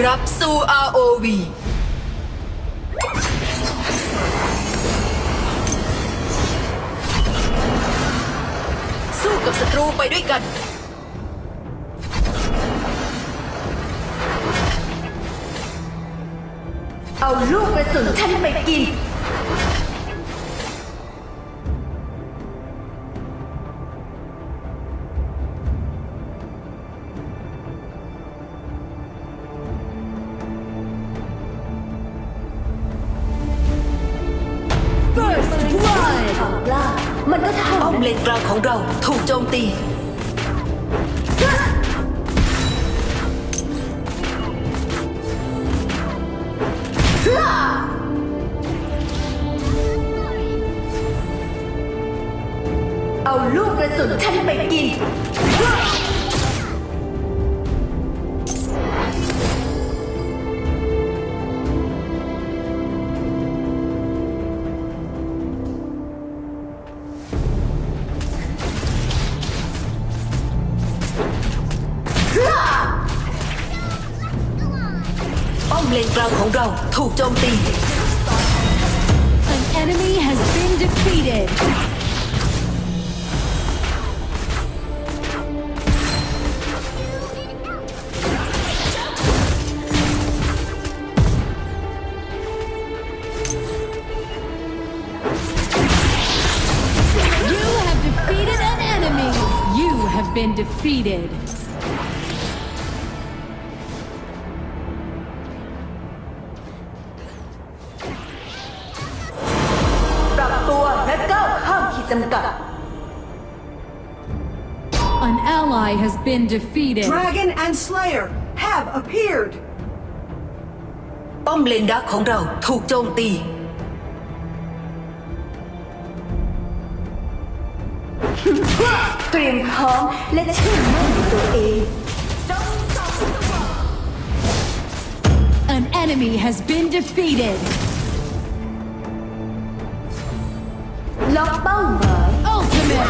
ยินดีต้อนรับสู่ ROV สู้กับศัตรูไปด้วยกัน เอาลูกกระสุนฉันไปกิน ป้อมเลนกลางของเราถูกโจมตี เอาลูกกระสุนฉันไปกินป้อมเลนกลางของเราถูกโจมตี An enemy has been defeated. ข้ามขีดจำกัด An ally has been defeated. Dragon and Slayer have appeared. ป้อมเลนดักของเราถูกโจมตี เตรียมพร้อมและเชื่อมั่นในตัวเอง An enemy has been defeated. ล็อกเป้าหมาย Ultimate.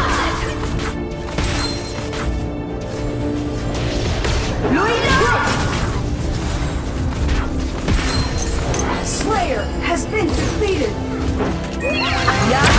ลุยเลย Slayer has been defeated. อย่า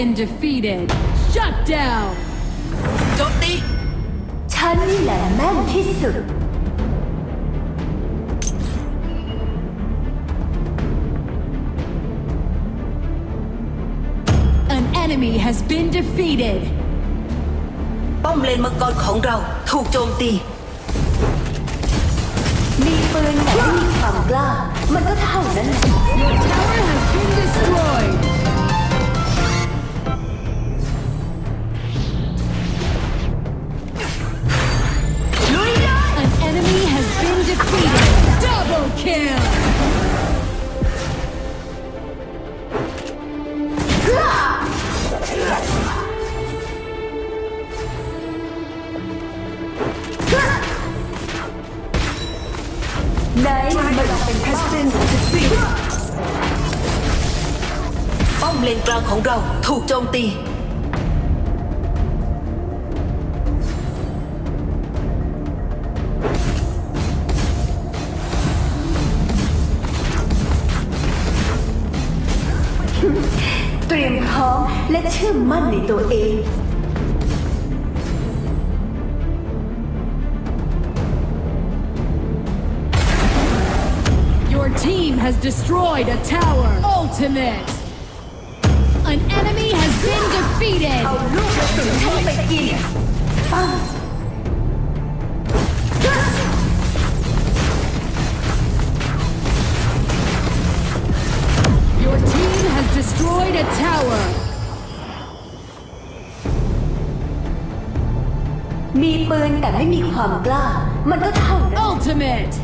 been defeated. Shut down. โจมตี ฉันนี่แหละแม่นที่สุด An enemy has been defeated. ป้อมเลนมังกรของเราถูกโจมตี มีปืนแต่ไม่มีความกล้า มันก็เท่านั้นแหละ Your tower has been destroyed. ไหนมาลองเป็น Has been defeated. ป้อมเลนกลางของเราถูกโจมตีเตรียมพร้อมและเชื่อมั่นในตัวเอง has destroyed a tower. Ultimate. An enemy has been defeated. เอาลูกกระสุนฉันไปกินปัง Your team has destroyed a tower. มีปืนแต่ไม่มีความกล้า มันก็เท่านั้น Ultimate.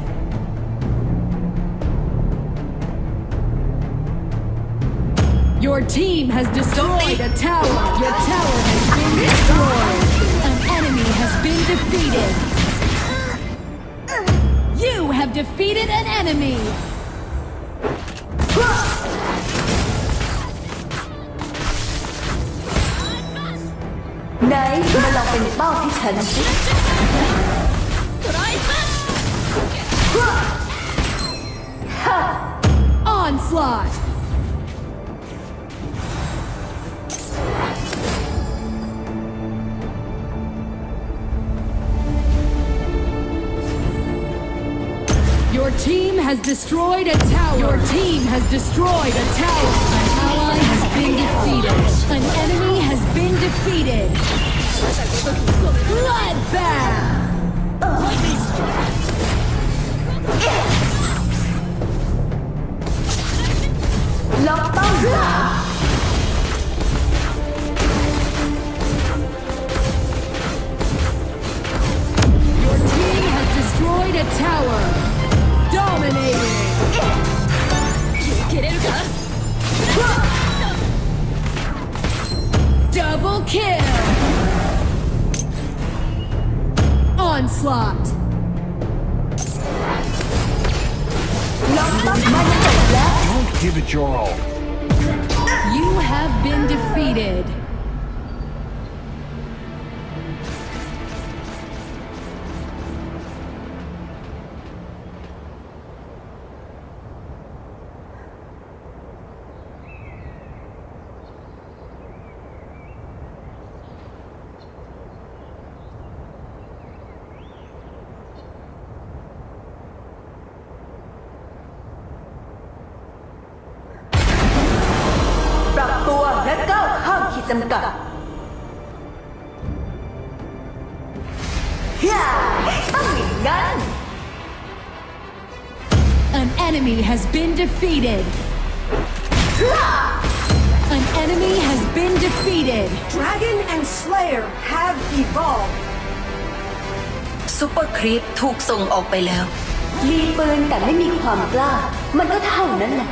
Your team has destroyed a tower. Your tower has been destroyed. An enemy has been defeated. You have defeated an enemy. Đấy mới là tình bao thị trấn. Onslaught! Team has destroyed a tower. Your team has destroyed a tower. An ally has been defeated. An enemy has been defeated. Bloodbath. Double kill. Onslaught. ล็อกเป้ามันจบแล้ว Don't give it your all. You have been defeated. ข้ามขีดจำกัดฮ่าต้องอย่างนั้น An enemy has been defeated. An enemy has been defeated. Dragon and Slayer have evolved. ซูเปอร์ครีปถูกส่งออกไปแล้ว มีปืนแต่ไม่มีความกล้า มันก็เท่านั้นแหละ